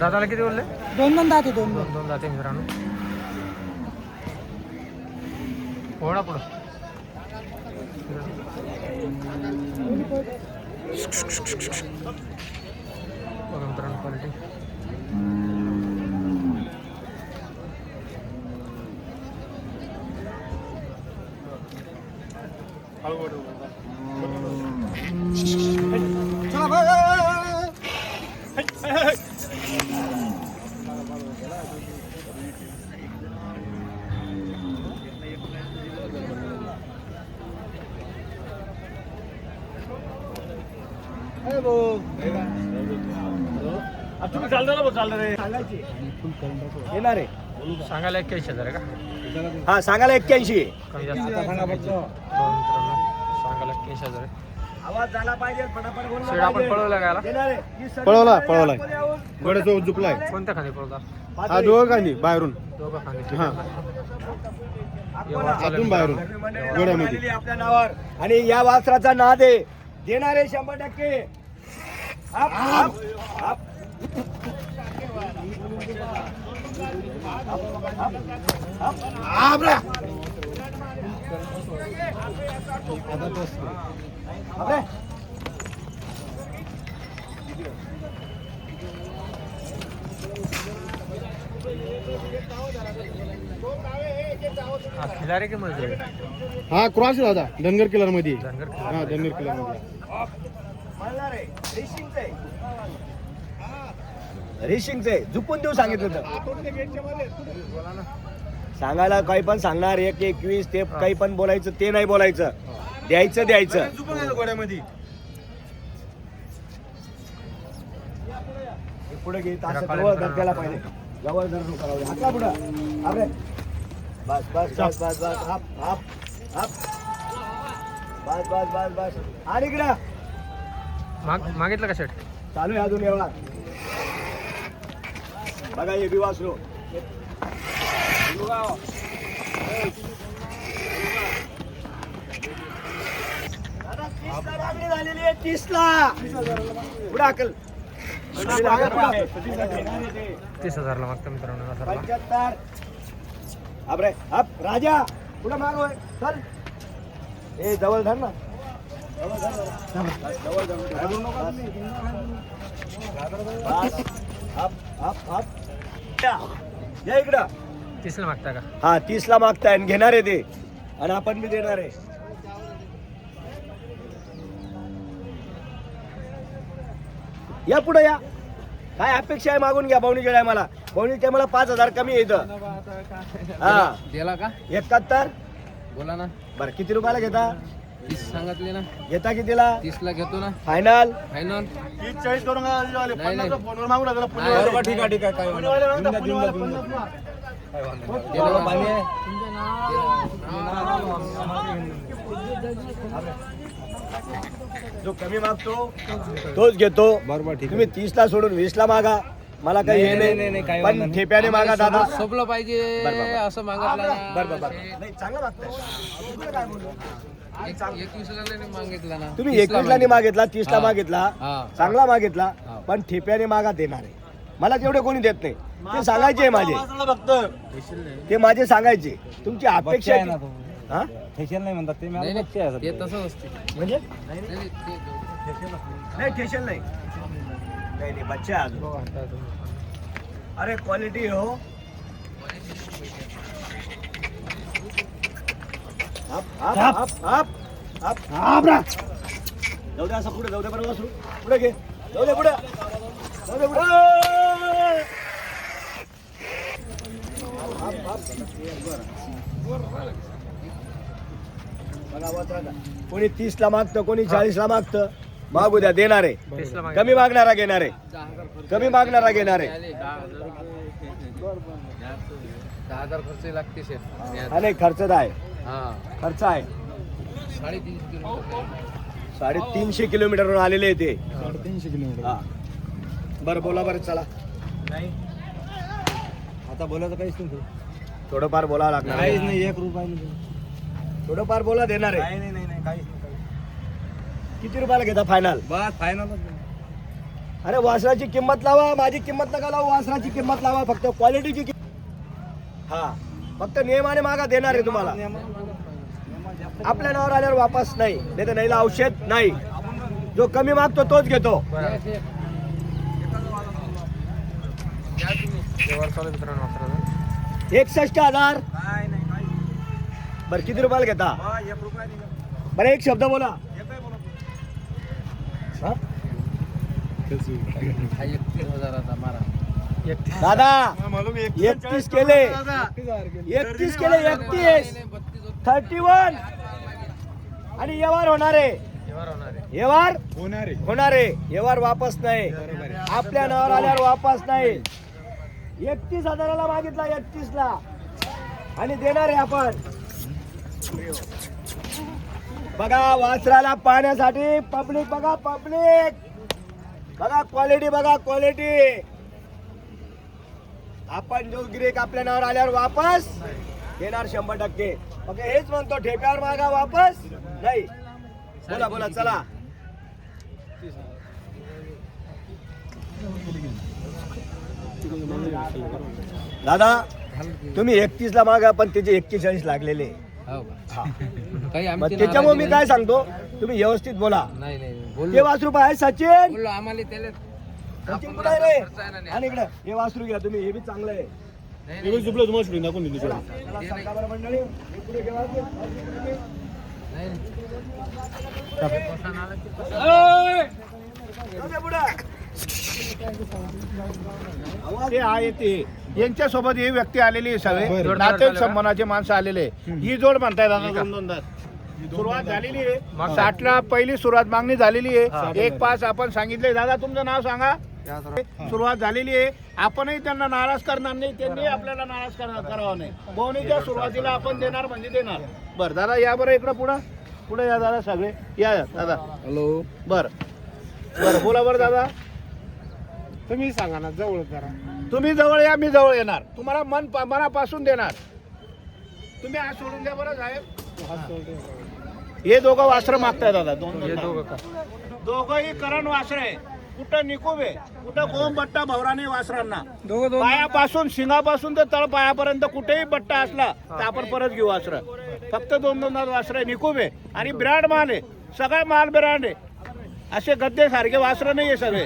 दादाला किती बोलले? दोन दोन दाते दोन दोन दोन दोन जाते मित्रांनो. ओढा पुढं. बघा मित्रांनो क्वालिटी तुम्ही येणार आहे. सांगायला एक्क्याऐंशी हजार आहे का? हा सांगायला एक्क्याऐंशी. कमी जास्त. सांगायला एक्क्याऐंशी हजार आहे. आवाज झाला पाहिजे फटाफट बोलला शेड आपण. पळवला गायला पळवला, येऊन गड्याचं झुपलाय कोणत्या खाली पळवता हा. दोघं खाली बाहेरून. दोघं खाली. हा. आपण आतून बाहेरून. गड्यामध्ये. आपल्या नावावर. आणि या वासराचा नाद आहे. देणारे शंभर टक्के. आप, आप, आप. हा खिलारे की मजूर हा क्रॉस आहे दादा धनगर किलरमध्ये धनगर हा धनगर किलरमध्ये मळणार आहे. झुपून देऊ सांगितलं तर. सांगायला काही पण सांगणार एक एकवीस ते काही पण बोलायचं ते नाही बोलायचं. द्यायचं द्यायचं. गोड्यामध्ये पुढे घे तास जवळ धर त्याला पाहिजे. जवळ धर नको राहू दे. हातला पुढं. आपले बस बस बस बस बस. हाप हाप हाप. बस बस बस बस. आणि इकडं. माग मागितलं का शेट चालू आहे अजून एवढा बघा हे बी वासरू. झालेली आहे तीसला पुढे अकल तीस हजारला मागतं मित्रांनो पंच्याहत्तर. अबरे अप राजा पुढे मागोय चल. ए जवळ धर ना. जवळ धर. जवळ धर. अप, अप, अप. या. या इकडं. तीसला मागता का? हा तीस ला मागताय आणि घेणार आहे ते. आणि आपण बी देणार आहे. या पुढे या. काय अपेक्षा आहे मागून घ्या पाहुणीच्या टायमाला. पाहुणीच्या टायमाला पाच हजार कमी येतं हा. दिला का? एकाहत्तर? बोला ना. बरं किती रुपयाला घेता? तीस सांगितले ना. घेता कितीला? तीस घेतो ना. फायनल फायनल चाळीस करून नाही, नाही. फोनवर मागू लागला बरोबर, ठीक आहे ठीक आहे काय जो कमी मागतो तोच घेतो. बरोबर ठीक तुम्ही तीस ला सोडून वीस ला मागा. मला काही हे नाही, नाही, नाही नाही, काही पण नाही. ठेप्याने मागा दादा. सोपलं पाहिजे बरं, बरं. असं मागितलं ना. बर बर बर. नाही चांगलं मागताय एक- एकवीस ला नाही मागितलं ना. तुम्ही तीसला एकवीस ला नाही मागितला तीस ला. मागितला. चांगला मागितला. पण ठेप्याने मागा देणार आहे. मला तेवढे कोणी देत नाही. ते सांगायचे माझे. ते माझे सांगायचे. तुमची अपेक्षा आहे हा? नाही, नाही, ते म्हणजे? नाही, नाही, ते- नाही ठेशन नाही. नाही नाही बच्चा आहे अजून. बघा आता तुम्ही. अरे क्वालिटी हो. जाऊ दे असं पुढे जाऊ दे बरं वासरू पुढे घे. जाऊ दे पुढे. जाऊ दे पुढे. अप, अप. बघा वासराचा. कोणी तीस ला मागतं कोणी चाळीस ला मागतं. मागू द्या देणार कमी मागणारा घेणार कमी मागणारा घेणार हजार खर्च लागते शेत. नाही खर्च तर आहे. खर्च आहे. साडेतीनशे किलोमीटर साडेतीनशे किलोमीटरवरून आलेले आहे ते. तीनशे किलोमीटर. हा. बरं बोला बरं चला. आता बोलायचं काहीच नाही थोडंफार बोलावं लागणार. काहीच नाही एक रुपया थोडंफार बोला देणार आहे. नाही नाही नाही काहीच नाही किती रुपयाला घेता फायनल बस फायनल अरे वासराची किंमत लावा. माझी किंमत नका लावू. वासराची किंमत लावा. फक्त क्वालिटीची किंमत हा. फक्त नियमाने मागा देणार आहे तुम्हाला. आपल्या नावावर आल्यावर वापस नाही. नाही तर नाहीला औषध नाही. जो कमी मागतो तोच घेतो. एकसष्ट हजार. बर किती रुपयाला घेता? बरं एक शब्द बोला. हा? दादा एकतीस केले. एकतीस केले. एकतीस थर्टी वन. आणि व्यवहार होणार आहे. व्यवहार होणार आहे. व्यवहार वापस नाही. आपल्या नावावर आल्यावर वापस नाही. एकतीस हजाराला मागितला एकतीस ला आणि देणार आहे आपण. बघा वासराला पाहण्यासाठी पब्लिक बघा पब्लिक बघा क्वालिटी बघा क्वालिटी आपण जो गिरेक आपल्या नावावर आल्यावर वापस देणार शंभर टक्के. फक्त हेच म्हणतो ठेप्यावर मागा वापस? नाही. बोला बोला चला. दादा तुम्ही एकतीस ला मागा पण त्याचे एक्केचाळीस लागलेले. हो मग त्याच्यामुळे मी काय सांगतो तुम्ही व्यवस्थित बोला. नाही नाही हे बोललो वासरू पाय सचिन! आम्हाला त्याला सचिन कुठे आहे रे. आणि इकडे हे वासरू घ्या तुम्ही हे बी चांगलं आहे. झुपलं तुम्हाला सोडून दाखवून दिली चला, चला, सरका बरं मंडळी हे पुढे घ्या वासरू. वासरू पुढे. जाऊ पुढं. ते आहे ते. यांच्यासोबत ही व्यक्ती आलेली आहे सगळे. नातेवाईक का? संबंधाचे माणसं आलेले. ही जोड म्हणताय दादा दोन दोन दात सुरुवात झालेली आहे. साठला पहिली सुरुवात मागणी झालेली आहे. एक पाच आपण सांगितले दादा तुमचं नाव सांगा. सुरुवात झालेली आहे. आपणही त्यांना नाराज करणार नाही त्यांनी आपल्याला नाराज करणार करावं नाही. बोवणीच्या सुरुवातीला आपण देणार म्हणजे देणार. बरं दादा या बरं इकडं पुढं. पुढे या दादा सगळे. या दादा. हॅलो. बरं. बरं बोला बरं दादा. तुम्ही सांगा ना जवळ जरा. तुम्ही जवळ या मी जवळ येणार. तुम्हाला मन मनापासून देणार. तुम्ही आज सोडून द्या बरं साहेब. हे दोघं वासर मागताय दादा. दोन हे दोघंही करण वासर आहे. कुठं निकोबे कुठं गोम बट्टा भवराने वासरांना? पायापासून शिंगापासून तर तळ पायापर्यंत कुठेही बट्टा असला तर आपण परत घेऊ वासर. फक्त दोन दोन वासर आहे निकोबे आणि ब्रँड माल आहे. सगळा माल ब्रँड आहे. असे गद्दे सारखे वासर नाही आहे सगळे.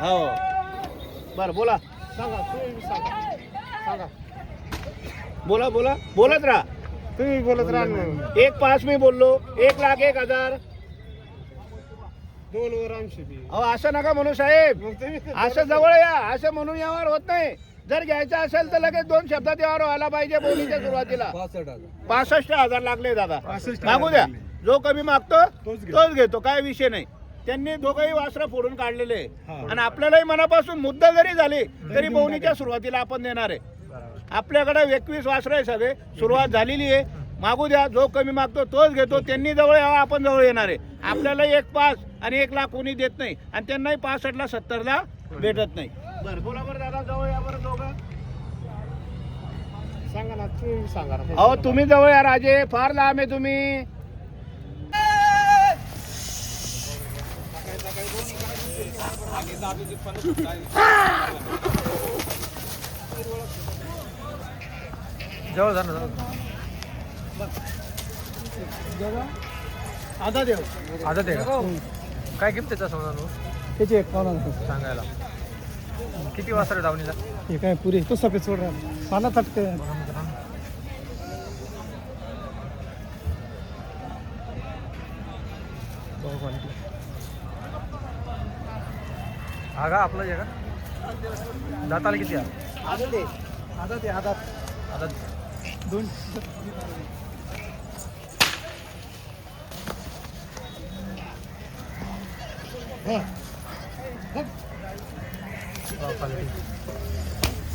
हो. बरं बोला. सांगा तुम्ही सांगा. सांगा. बोला बोला. बोलत राहा. तुम्ही बोलत राहा. एक पाच मी बोललो. एक लाख एक हजार. दोन वर बी. अहो असं नका म्हणू साहेब. मग तुम्ही असं जवळ या असं म्हणून यावर होत नाही. जर घ्यायचं असेल तर लगेच दोन शब्दात यावर व्हायला पाहिजे बोलीच्या सुरुवातीला. पासष्ट हजार. पासष्ट हजार लागले दादा. 65 मागू द्या. लागले. जो कमी मागतो तोच घेतो. तोच घेतो. काय विषय नाही. त्यांनी दोघंही वासरं फोडून काढलेले. आहे. हा. आणि आपल्यालाही मनापासून मुद्दा जरी झाली तरी बोवणीच्या सुरुवातीला आपण देणार आहे. आपल्याकडे एकवीस वासरं आहे सगळे. सुरुवात झालेली आहे. मागू द्या. जो कमी मागतो तोच घेतो. त्यांनी जवळ यावं आपण जवळ येणार आहे. आपल्याला एक पाच आणि एक लाख कोणी देत नाही. आणि त्यांनाही पासष्टला सत्तरला भेटत नाही. बरं बोला बरं दादा दोघं. सांगा ना तुम्ही सांगा ना. अहो तुम्ही जवळ या राजे. फार लांब आहे तुम्ही. जवळ जा ना जवळ आता देऊ. आता ते काय किमतीचा समजा नो त्याचे एकावन्न सांगायला. किती वाजता दावणीला हे काय पुरे तो सफेद सोड. तटते हा का आपलं आहे का? दाताला किती आहे? आदत आहे. आदत आहे आदत. आता दोन.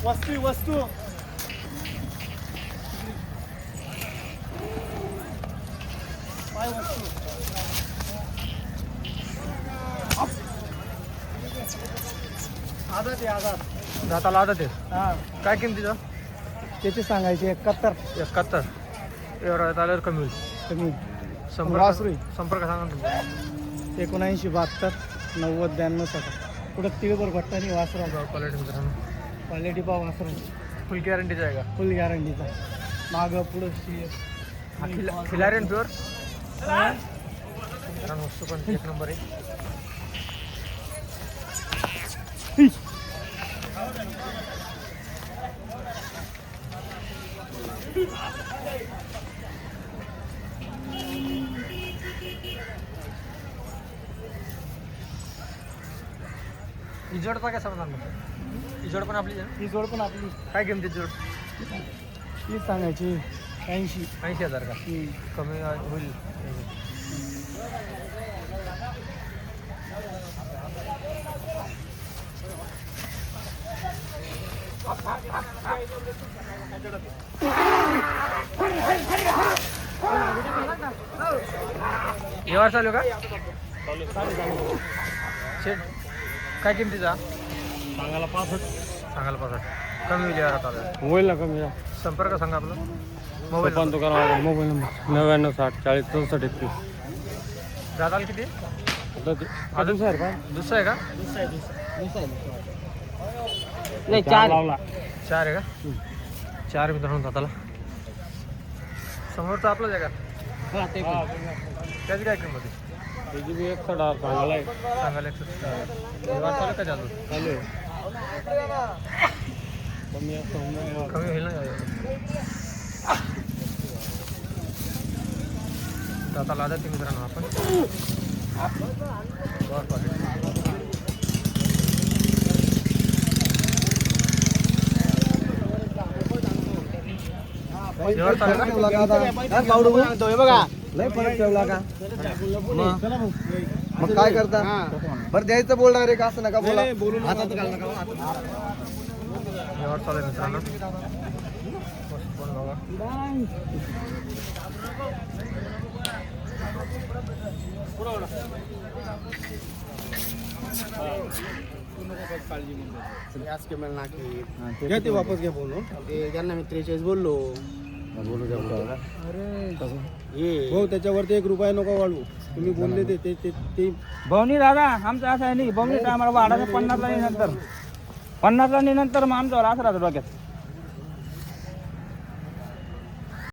वस्तू वस्तू. आदत आहे आदत. दाताला आदत आहे? हा. काय किमतीचं? त्याचे सांगायचे एकाहत्तर. एकाहत्तर. एवढा आल्यावर कमी होईल. कमी संपर्क वासरू. संपर्क सांगा तुमचा एकोणऐंशी बहात्तर. नव्वद ब्याण्णव सत्तर. पुढे तिळभर भट्टा आणि वासरा क्वालिटी मित्रांनो. क्वालिटी पाव वासरा. फुल गॅरंटीचा आहे का? फुल गॅरंटीचा मागं पुढं शी हा खिला खिलारी प्युअर मित्रांनो वस्तू पण एक नंबर आहे. इजोडचा काय समजणार मग इजोड पण आपली आहे? ही जोड पण आपली. काय किमती जोड? तीच सांगायची. ऐंशी. ऐंशी हजार का? कमी होईल. व्यवहार चालू का? शेट काय किमतीचा? सांगायला पासष्ट. सांगायला पासष्ट. कमी होईल आता होईल ना कमी. संपर्क सांगा आपला. मोबाईल पण दुकान मोबाईल नंबर. नव्याण्णव साठ चाळीस चौसष्ट एकतीस. दादाला किती? आता ते- हा दुसरा आहे का? दुसरं आहे का? नाही चार. लावला. चार आहे का? चार मित्रांनो दादाला. समोरचा आपलाच आहे का? त्याची काय किंमत आहे? त्याची बी एक साडा सांगायला आहे. सांगायला एकशे सत्तर. व्यवहार चालू आहे का चालू चालू आहे. कमी जास्त होऊन जाईल. कमी होईल ना दाताला आदत आहे मित्रांनो आपण वर quality. व्यवहार चालू आहे का? लय फरक ठेवला का? मग मग काय करता? बरं द्यायचं बोलणार आहे का? असं नका बोला. हातात घाल नका. व्यवहार चालू आहे मित्रांनो. मस्त फ़ोन बघा घ्या ते वापस घ्या बोलून. ते त्यांना मी त्रेचाळीस बोललो. हो. त्याच्यावरती एक रुपया नको वाढवू. तुम्ही बोलले ते ते ते- ते. भाऊनी दादा आमचं असं आहे नाही भाऊनी आम्हाला वाढायचं पन्नासला नाही नंतर पन्नासला नाही नंतर मग आमच्यावर असं राहतं डोक्यात.